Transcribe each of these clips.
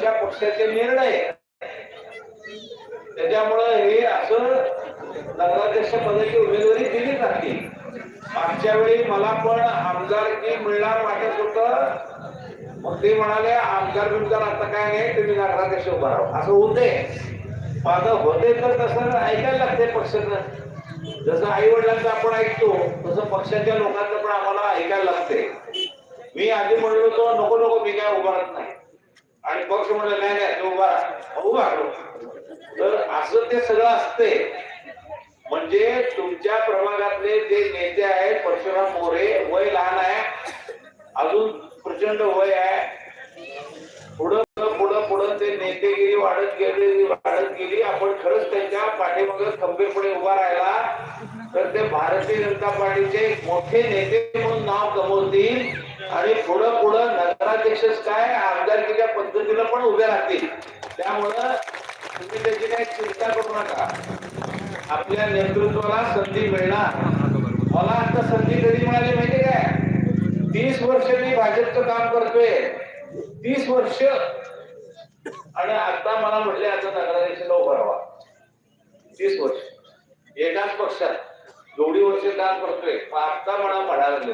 त्यांच्या पक्षाचे निर्णय. त्याच्यामुळं हे असं नगराध्यक्ष पदाची उमेदवारी दिली जाते. मागच्या वेळी मला पण आमदारकी मिळणार वाटत होत. मग ते म्हणाले आमदार बिमदार आता काय नाही तुम्ही नगराध्यक्ष उभा राहा. असं होते माझं होते तर तसं ऐकायला लागते पक्षाचं. जसं आई वडिलांचं आपण ऐकतो तसं पक्षाच्या लोकांचं पण आम्हाला ऐकायला लागते. मी आधी म्हणलो होतो नको नको मी काय उभारत नाही. आणि पक्ष म्हणलं नाही नाही तो उभा हो, उभा तर असं ते सगळं असते. म्हणजे तुमच्या प्रभागातले जे नेते आहेत परशुराम मोरे वय लहान आहे अजून प्रचंड वय आहे. पुढं पुढं पुढं ते नेतेगिरी वाढत गेली वाढत गेली. आपण खरंच त्यांच्या पाठीमागे खंबीरपणे उभा राहिला. तर ते भारतीय जनता पार्टीचे मोठे नेते म्हणून नाव कमवतील. आणि पुढं पुढं नगराध्यक्षच काय आमदारकीच्या पद्धतीला पण उभे राहतील. त्यामुळं तुम्ही त्याची काही चिंता करू नका. आपल्या नेतृत्वाला संधी मिळणार. मला आता संधी कधी मिळाली माहिती काय? तीस वर्ष मी भाजपचं काम करतोय. तीस वर्ष. आणि आता मला म्हटले आता नगराध्यक्षाला उभं राहा तीस वर्ष. एकाच पक्षात. जेवढी वर्ष काम करतोय. आता मला म्हणायला लागले.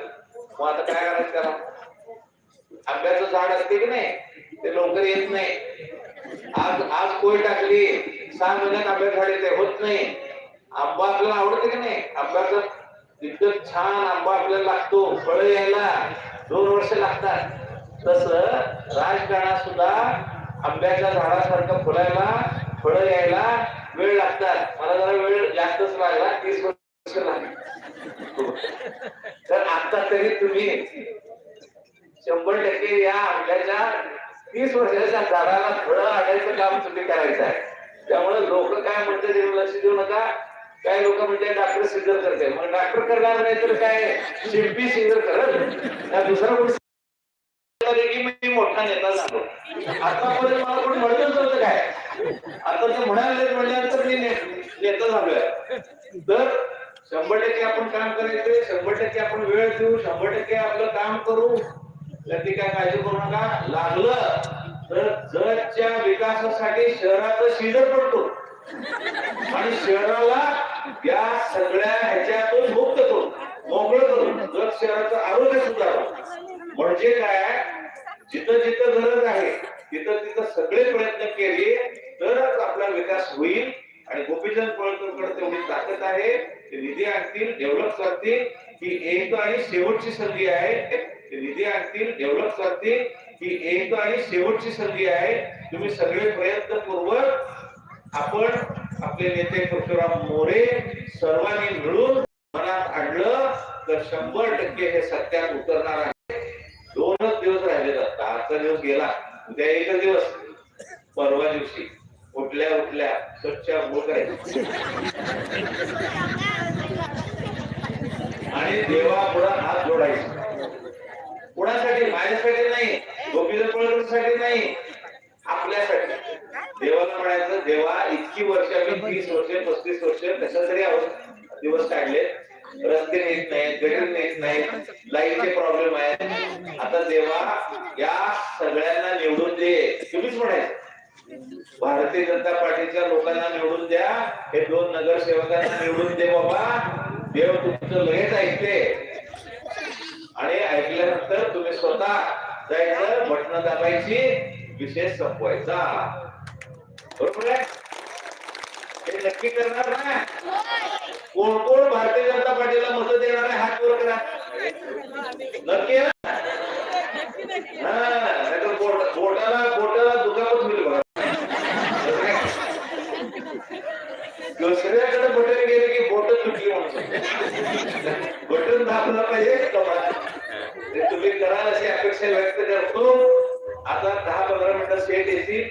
मग आता काय करायचं त्याला? आंब्याचं झाड असते की नाही? ते लवकर येत नाही. आज आज कोय टाकली. सहा महिन्यात आंब्या झाड येते. होत नाही. आंबा आपल्याला आवडते की नाही? आंब्याचा इतकं छान आंबा आपल्याला लागतो. फळ यायला दोन वर्ष लागतात. तस राजकारणात सुद्धा आंब्याच्या झाडासारखं फुलायला फळ यायला वेळ लागतात. मला जरा वेळ जास्तच लागला तीस वर्ष लागली तर आता तरी तुम्ही शंभर टक्के या आपल्याच्या तीस वर्षाच्या झाडाला फळं आणायचं काम तुम्ही करायचं आहे. त्यामुळे लोक काय म्हणतात ते लक्ष देऊ नका. काय लोक म्हणते डॉक्टर सिजर करते मग डॉक्टर करणार नाही तर काय? शिल्पी सिजर करत त्या दुसरा कोणी मी मोठा नेता झालो. आतापर्यंत मला कोणी म्हणतच नव्हतं काय? आता ते म्हणाले म्हणल्यानंतर मी नेता झालोय. तर शंभर टक्के आपण काम करायचं शंभर टक्के आपण वेळ देऊ शंभर टक्के आपलं काम करू. त्याची काय काळजी करू नका लागलं तर जगच्या विकासासाठी शहराचं शिजर पडतो. आणि शहराला या सगळ्या ह्याच्यातून मुक्त करू मोकळं करून जग शहराचं आरोग्य सुधारू. म्हणजे काय? जिथं जिथं गरज आहे तिथं तिथं सगळे प्रयत्न केले तरच आपला विकास होईल. आणि गोपीचंद पळकरकडे तेवढी ताकद आहे ते निधी आणतील डेव्हलप करतील. ही एक आणि शेवटची संधी आहे निधी आणतील डेव्हलप करतील. ही एक आणि शेवटची संधी आहे. तुम्ही सगळे प्रयत्न पूर्वक आपण आपले नेते परशुराम मोरे सर्वांनी मिळून मनात आणलं तर शंभर टक्के हे सत्यात उतरणार आहे. दोनच दिवस राहिले आता. आजचा दिवस गेला. उद्या एकच दिवस. परवा दिवशी. उठल्या उठल्या स्वच्छ आंघोळ करायची आणि देवा पुढे हात जोडायचा कुणासाठी माझ्यासाठी नाही गोपीचंद पळकरसाठी नाही आपल्यासाठी देवाला म्हणायचं देवा मी तीस वर्ष पस्तीस वर्ष कशा तरी दिवस काढले. रस्ते नीट नाहीत गरीब नीट नाहीत लाईटचे प्रॉब्लेम आहेत. आता जेव्हा या सगळ्यांना निवडून दे. तुम्हीच म्हणायचं. भारतीय जनता पार्टीच्या लोकांना निवडून द्या. हे दोन नगरसेवकांना निवडून दे बाबा. देव तुमचं लगेच ऐकते. आणि ऐकल्यानंतर तुम्ही स्वतः जायचं बटन दाबायची विशेष संपवायचा. बरोबर आहे? नक्की करणार ना. कोण कोण भारतीय जनता पार्टीला मत देणार आहे हात वर करा. नक्की ना? हा बोटाला बोटाला दुखापत होईल बघा. दुसऱ्याकडे बटन गेले की बोट तुटली म्हणून. बटन दाबलं पाहिजे कमाल. ते तुम्ही कराल अशी अपेक्षा व्यक्त करतो. आता दहा पंधरा मिनिटं सेट येतील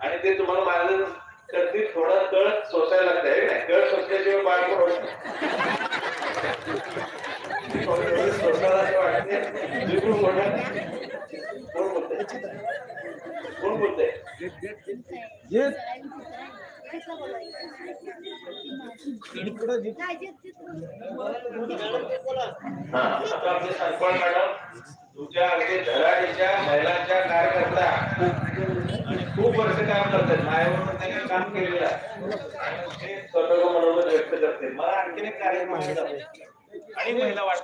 आणि ते तुम्हाला माझं करतील थोडा तळ सोसायला लागतं तळ सोसल्याशिवाय बाळ पण होत नाही. थोडं सोसायला वाटते कोण बोलतंय? कोण बोलतंय? हा आता आमचे संपळ खूप वर्ष काम करतात. माझ्यावर त्यांनी काम केलेलं आहे. स्वतः मनोरंजन व्यक्त करते. मला आणखीन एक कार्यक्रम आहे. आणि महिला वाट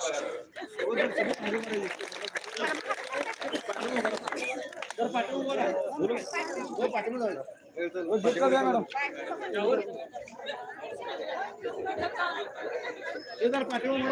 पाठवून